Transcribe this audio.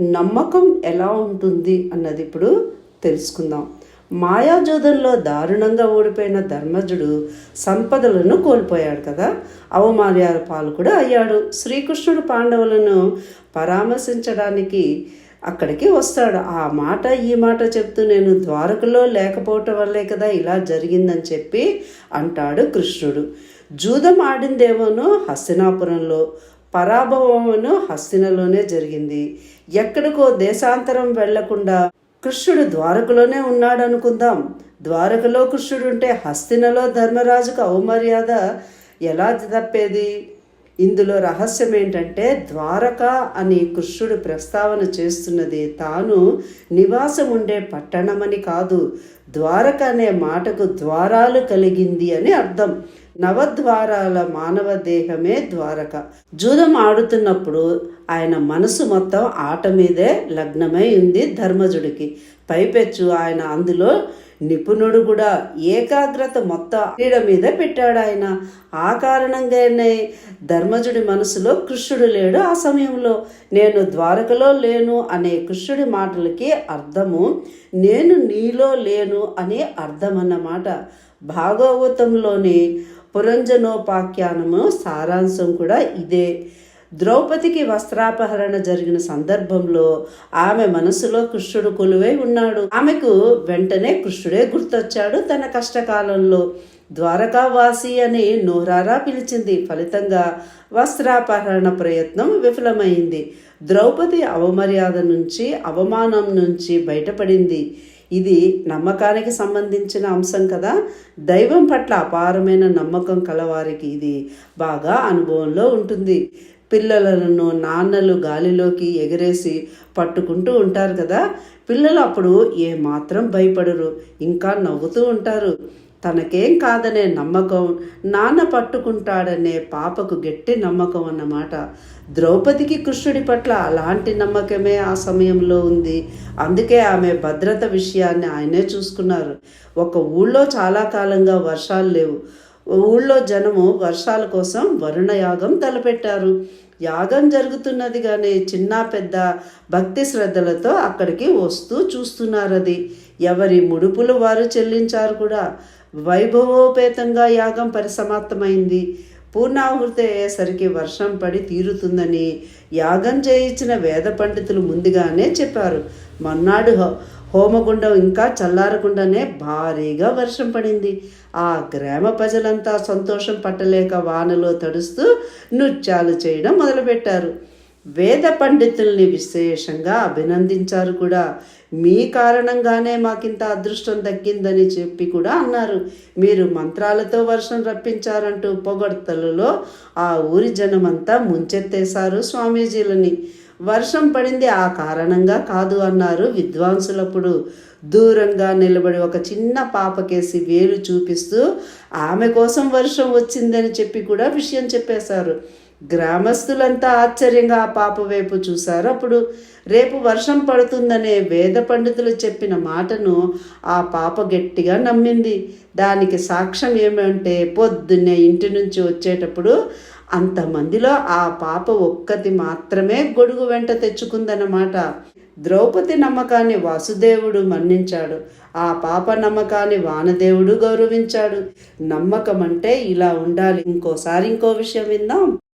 నమ్మకం ఎలా ఉంటుంది అన్నది ఇప్పుడు తెలుసుకుందాం. మాయాజోదంలో దారుణంగా ఓడిపోయిన ధర్మజుడు సంపదలను కోల్పోయాడు కదా. అవమానాల పాలు కూడా అయ్యాడు. శ్రీకృష్ణుడు పాండవులను పరామర్శించడానికి అక్కడికి వస్తాడు. ఆ మాట ఈ మాట చెప్తూ నేను ద్వారకలో లేకపోవటం వల్లే కదా ఇలా జరిగిందని చెప్పి అంటాడు కృష్ణుడు. జూదం ఆడిందేమోనో హస్తినాపురంలో. పరాభవమును హస్తినలోనే జరిగింది. ఎక్కడికో దేశాంతరం వెళ్ళకుండా కృష్ణుడు ద్వారకలోనే ఉన్నాడు అనుకుందాం ద్వారకలో కృష్ణుడు ఉంటే హస్తినలో ధర్మరాజుకు అవమర్యాద ఎలా తప్పేది? ఇందులో రహస్యం ఏంటంటే ద్వారక అని కృష్ణుడు ప్రస్తావన చేస్తున్నది తాను నివాసం ఉండే పట్టణమని కాదు. ద్వారక అనే మాటకు ద్వారాలు కలిగింది అని అర్థం. నవద్వారాల మానవ దేహమే ద్వారక. జూదం ఆడుతున్నప్పుడు ఆయన మనసు మొత్తం ఆట మీదే లగ్నమై ఉంది ధర్మజుడికి. పైపెచ్చు ఆయన అందులో నిపుణుడు కూడా ఏకాగ్రత మొత్తం క్రీడ మీద పెట్టాడు ఆయన. ఆ కారణంగానే ధర్మజుడి మనసులో కృష్ణుడు లేడు ఆ సమయంలో. నేను ద్వారకలో లేను అనే కృష్ణుడి మాటలకి అర్థము నేను నీలో లేను అనే అర్థం అన్నమాట భాగవతంలోని పురంజనోపాఖ్యానము సారాంశం కూడా ఇదే. ద్రౌపదికి వస్త్రాపహరణ జరిగిన సందర్భంలో ఆమె మనసులో కృష్ణుడు కొలువై ఉన్నాడు. ఆమెకు వెంటనే కృష్ణుడే గుర్తొచ్చాడు తన కష్టకాలంలో. ద్వారకావాసి అని నోరారా పిలిచింది. ఫలితంగా వస్త్రాపహరణ ప్రయత్నం విఫలమైంది. ద్రౌపది అవమర్యాద నుంచి అవమానం నుంచి బయటపడింది. ఇది నమ్మకానికి సంబంధించిన అంశం కదా. దైవం పట్ల అపారమైన నమ్మకం కలవారికి ఇది బాగా అనుభవంలో ఉంటుంది. పిల్లలను నాన్నలు గాలిలోకి ఎగరేసి పట్టుకుంటూ ఉంటారు కదా. పిల్లలు అప్పుడు ఏమాత్రం భయపడరు ఇంకా నవ్వుతూ ఉంటారు. తనకేం కాదనే నమ్మకం నాన్న పట్టుకుంటాడనే పాపకు గట్టి నమ్మకం అన్నమాట. ద్రౌపదికి కృష్ణుడి పట్ల అలాంటి నమ్మకమే ఆ సమయంలో ఉంది. అందుకే ఆమె భద్రత విషయాన్ని ఆయనే చూసుకున్నారు. ఒక ఊళ్ళో చాలా కాలంగా వర్షాలు లేవు. ఊళ్ళో జనము వర్షాల కోసం వరుణ యాగం తలపెట్టారు. యాగం జరుగుతున్నది కానీ చిన్న పెద్ద భక్తి శ్రద్ధలతో అక్కడికి వస్తూ చూస్తున్నారు అది. ఎవరి ముడుపులు వారు చెల్లించారు కూడా. వైభవోపేతంగా యాగం పరిసమాప్తమైంది. పూర్ణాహుతి అయ్యేసరికి వర్షం పడి తీరుతుందని యాగం చేయించిన వేద పండితులు ముందుగానే చెప్పారు. మన్నాడు హోమగుండం ఇంకా చల్లారకుండానే భారీగా వర్షం పడింది. ఆ గ్రామ ప్రజలంతా సంతోషం పట్టలేక వానలో తడుస్తూ నృత్యాలు చేయడం మొదలుపెట్టారు. వేద పండితుల్ని విశేషంగా అభినందించారు కూడా. మీ కారణంగానే మాకింత అదృష్టం దక్కిందని చెప్పి కూడా అన్నారు. మీరు మంత్రాలతో వర్షం రప్పించారంటూ పొగడ్తలలో ఆ ఊరి జనమంతా ముంచెత్తేశారు స్వామీజీలని. వర్షం పడింది ఆ కారణంగా కాదు అన్నారు విద్వాంసులప్పుడు. దూరంగా నిలబడి ఒక చిన్న పాపకేసి వేలు చూపిస్తూ ఆమె కోసం వర్షం వచ్చిందని చెప్పి కూడా విషయం చెప్పేశారు. గ్రామస్తులంతా ఆశ్చర్యంగా ఆ పాప వైపు చూశారు. అప్పుడు రేపు వర్షం పడుతుందనే వేద పండితులు చెప్పిన మాటను ఆ పాప గట్టిగా నమ్మింది. దానికి సాక్ష్యం ఏమంటే పొద్దున్నే ఇంటి నుంచి వచ్చేటప్పుడు అంతమందిలో ఆ పాప ఒక్కతి మాత్రమే గొడుగు వెంట తెచ్చుకుందన్నమాట. ద్రౌపది నమ్మకాన్ని వాసుదేవుడు మన్నించాడు. ఆ పాప నమ్మకాన్ని వానదేవుడు గౌరవించాడు. నమ్మకం అంటే ఇలా ఉండాలి. ఇంకోసారి ఇంకో విషయం విందాం.